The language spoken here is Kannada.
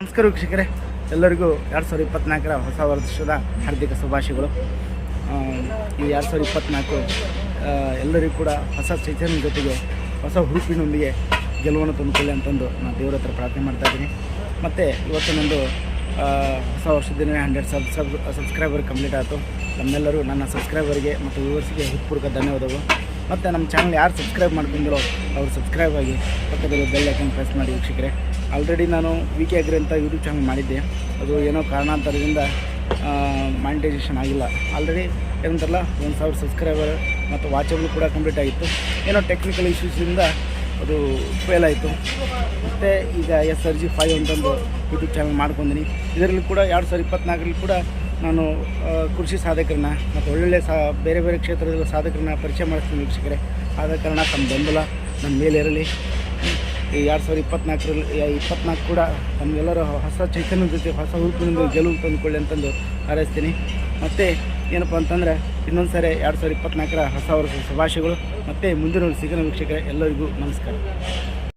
ನಮಸ್ಕಾರ ವೀಕ್ಷಕರೇ. ಎಲ್ಲರಿಗೂ ಎರಡು ಸಾವಿರದ ಇಪ್ಪತ್ತ್ನಾಲ್ಕರ ಹೊಸ ವರ್ಷದ ಹಾರ್ದಿಕ ಶುಭಾಶಯಗಳು. ಈ ಎರಡು ಸಾವಿರದ ಇಪ್ಪತ್ನಾಲ್ಕು ಆ, ಎಲ್ಲರಿಗೂ ಕೂಡ ಹೊಸ ಚೈತನ್ಯ ಜೊತೆಗೆ ಹೊಸ ಹುರುಪಿನೊಂದಿಗೆ ಗೆಲುವನ್ನು ತಂದುಕೊಳ್ಳಿ ಅಂತಂದು ನಾನು ದೇವರ ಹತ್ರ ಪ್ರಾರ್ಥನೆ ಮಾಡ್ತಾ ಇದ್ದೀನಿ. ಮತ್ತು ಇವತ್ತು ನಂದು ಹೊಸ ವರ್ಷದ ದಿನವೇ hundred sub sub subscriber complete ಆಯಿತು. ನಮ್ಮೆಲ್ಲರೂ ನನ್ನ ಸಬ್ಸ್ಕ್ರೈಬರ್ಗೆ ಮತ್ತು ವ್ಯೂವರ್ಸ್ಗೆ ಹೃತ್ಪೂರ್ವಕ ಧನ್ಯವಾದಗಳು. ಮತ್ತು ನಮ್ಮ ಚಾನಲ್ ಯಾರು ಸಬ್ಸ್ಕ್ರೈಬ್ ಮಾಡ್ಕೊಂಡಿರೋ ಅವರು ಸಬ್ಸ್ಕ್ರೈಬ್ ಆಗಿ ಪಕ್ಕದಲ್ಲಿ ಬೆಲ್ ಐಕನ್ ಪ್ರೆಸ್ ಮಾಡಿ ವೀಕ್ಷಕರೇ. ಆಲ್ರೆಡಿ ನಾನು ವಿ ಕೆ ಅಗ್ರಿ ಅಂತ ಯೂಟ್ಯೂಬ್ ಚಾನಲ್ ಮಾಡಿದ್ದೆ. ಅದು ಏನೋ ಕಾರಣಾಂತರದಿಂದ ಮಾನಿಟೈಸೇಷನ್ ಆಗಿಲ್ಲ. ಆಲ್ರೆಡಿ ಏನಂತಾರಲ್ಲ, ಒಂದು ಸಾವಿರ ಸಬ್ಸ್ಕ್ರೈಬರ್ ಮತ್ತು ವಾಚಬಲ್ ಕೂಡ ಕಂಪ್ಲೀಟ್ ಆಗಿತ್ತು. ಏನೋ ಟೆಕ್ನಿಕಲ್ ಇಶ್ಯೂಸಿಂದ ಅದು ಫೇಲ್ ಆಯಿತು. ಮತ್ತು ಈಗ ಎಸ್ ಆರ್ ಜಿ ಫೈವ್ ಅಂತಂದು ಯೂಟ್ಯೂಬ್ ಚಾನಲ್ ಮಾಡ್ಕೊಂಡಿನಿ ಇದರಲ್ಲಿ ಕೂಡ ಎರಡು ಸಾವಿರದ ಇಪ್ಪತ್ತ್ನಾಲ್ಕರಲ್ಲಿ ಕೂಡ ನಾನು ಕೃಷಿ ಸಾಧಕರನ್ನ ಮತ್ತು ಒಳ್ಳೊಳ್ಳೆ ಸಾ, ಬೇರೆ ಬೇರೆ ಕ್ಷೇತ್ರದಲ್ಲಿ ಸಾಧಕರನ್ನ ಪರಿಚಯ ಮಾಡಿಸ್ತೀನಿ ವೀಕ್ಷಕರೇ. ಆದ ಕಾರಣ ತಮ್ಮ ಬೆಂಬಲ ನನ್ನ ಮೇಲೆ ಇರಲಿ. ಈ ಎರಡು ಸಾವಿರದ ಇಪ್ಪತ್ನಾಲ್ಕರಲ್ಲಿ ಇಪ್ಪತ್ನಾಲ್ಕು ಕೂಡ ನಮಗೆಲ್ಲರೂ ಹೊಸ ಚೈತನ್ಯದ ಜೊತೆ, ಹೊಸ ಹುರುಪಿನಿಂದ ಗೆಲುವು ತಂದುಕೊಳ್ಳಿ ಅಂತಂದು ಹಾರೈಸ್ತೀನಿ. ಮತ್ತು ಏನಪ್ಪ ಅಂತಂದರೆ, ಇನ್ನೊಂದು ಸಾರಿ ಎರಡು ಸಾವಿರದ ಇಪ್ಪತ್ನಾಲ್ಕರ ಹೊಸ ವರ್ಷದ ಶುಭಾಶಯಗಳು. ಮತ್ತು ಮುಂದಿನ ಸಿಗನ ವೀಕ್ಷಕರೇ, ಎಲ್ಲರಿಗೂ ನಮಸ್ಕಾರ.